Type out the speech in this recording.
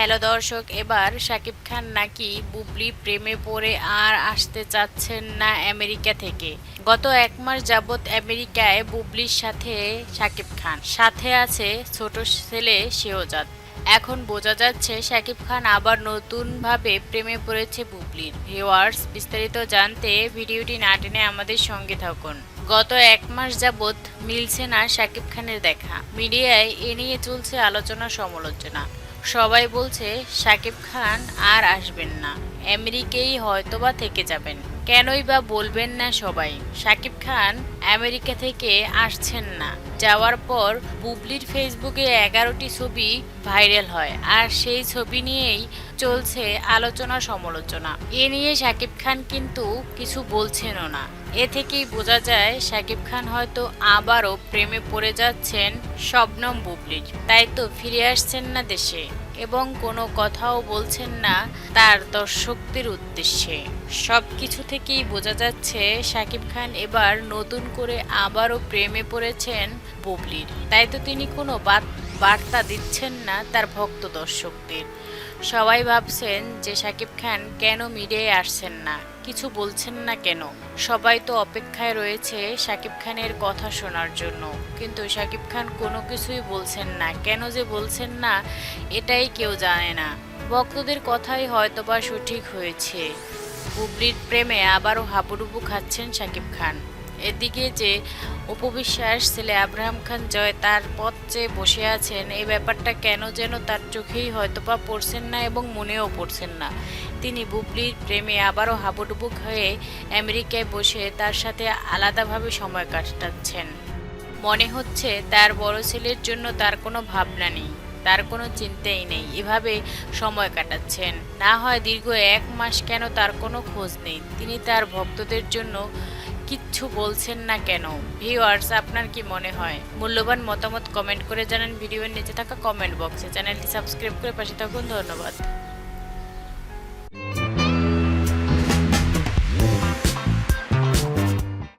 Hello দর্শক, এবার শাকিব খান নাকি বুবলি প্রেমে পড়ে আর আসতে চাচ্ছেন না আমেরিকা থেকে। গত এক মাস যাবৎ আমেরিকায় বুবলির সাথে শাকিব খান। সাথে আছে ছোট ছেলে শেহজাদ। এখন বোঝা যাচ্ছে শাকিব খান আবার নতুনভাবে প্রেমে পড়েছে বুবলির। ভিউয়ার্স, বিস্তারিত জানতে ভিডিওটি না টেনে আমাদের সঙ্গে থাকুন। গত এক মাস যাবৎ মিলছে না শাকিব খানের দেখা। মিডিয়ায় এ নিয়ে চলছে আলোচনা সমালোচনা সবাই বলছে শাকিব খান আর আসবেন না। আমেরিকেই হয়তোবা থেকে যাবেন। কেনই বা বলবেন না সবাই শাকিব খান আমেরিকা থেকে আসছেন না। যাওয়ার পর বুবলির ফেসবুকে এগারোটি ছবি ভাইরাল হয়, আর সেই ছবি নিয়েই চলছে আলোচনা সমালোচনা। এ নিয়ে শাকিব খান কিন্তু কিছু বলছেনও না। এ থেকেই বোঝা যায়, শাকিব খান হয়তো আবারও প্রেমে পড়ে যাচ্ছেন শবনম বুবলির। তাই তো ফিরে আসছেন না দেশে এবং কোনো কথাও বলছেন না তার দর্শকদের উদ্দেশ্যে। সব কিছু থেকেই বোঝা যাচ্ছে, শাকিব খান এবার নতুন করে আবারও প্রেমে পড়েছেন বুবলির। তাই তো তিনি কোনো বাত- বার্তা দিচ্ছেন না তার ভক্ত দর্শকদের। সবাই ভাবছেন যে শাকিব খান কেন মিডিয়ায় আসছেন না? কিছু বলছেন না কেন? সবাই তো অপেক্ষায় রয়েছে শাকিব খানের কথা শোনার জন্য। কিন্তু শাকিব খান কোনো কিছুই বলছেন না। কেন যে বলছেন না, এটাই কেউ জানে না। ভক্তদের কথাই হয়তোবা সঠিক হয়েছে। বুবলির প্রেমে আবারও হাবুডুবু খাচ্ছেন শাকিব খান। এদিকে যে উপবিশ্বাস ছেলে আব্রাহাম খান জয় তার পথ চেয়ে বসে আছেন, এই ব্যাপারটা কেন যেন তার চোখেই হয়তোবা পড়ছেন না এবং মনেও পড়ছেন না। তিনি বুবলির প্রেমে আবারও হাবুডুবুক হয়ে আমেরিকায় বসে তার সাথে আলাদাভাবে সময় কাটাচ্ছেন। মনে হচ্ছে তার বড় ছেলের জন্য তার কোনো ভাবনা নেই, তার কোনো চিন্তাই নেই, এভাবে সময় কাটাচ্ছেন। না হয় দীর্ঘ এক মাস কেন তার কোনো খোঁজ নেই। তিনি তার ভক্তদের জন্য কিচ্ছু বলছেন না কেন? ভিউয়ার্স আপনার কি মনে হয়? মূল্যবান মতামত কমেন্ট করে জানান ভিডিওর নিচে থাকা কমেন্ট বক্সে চ্যানেলটি সাবস্ক্রাইব করে পাশে থাকুন। ধন্যবাদ।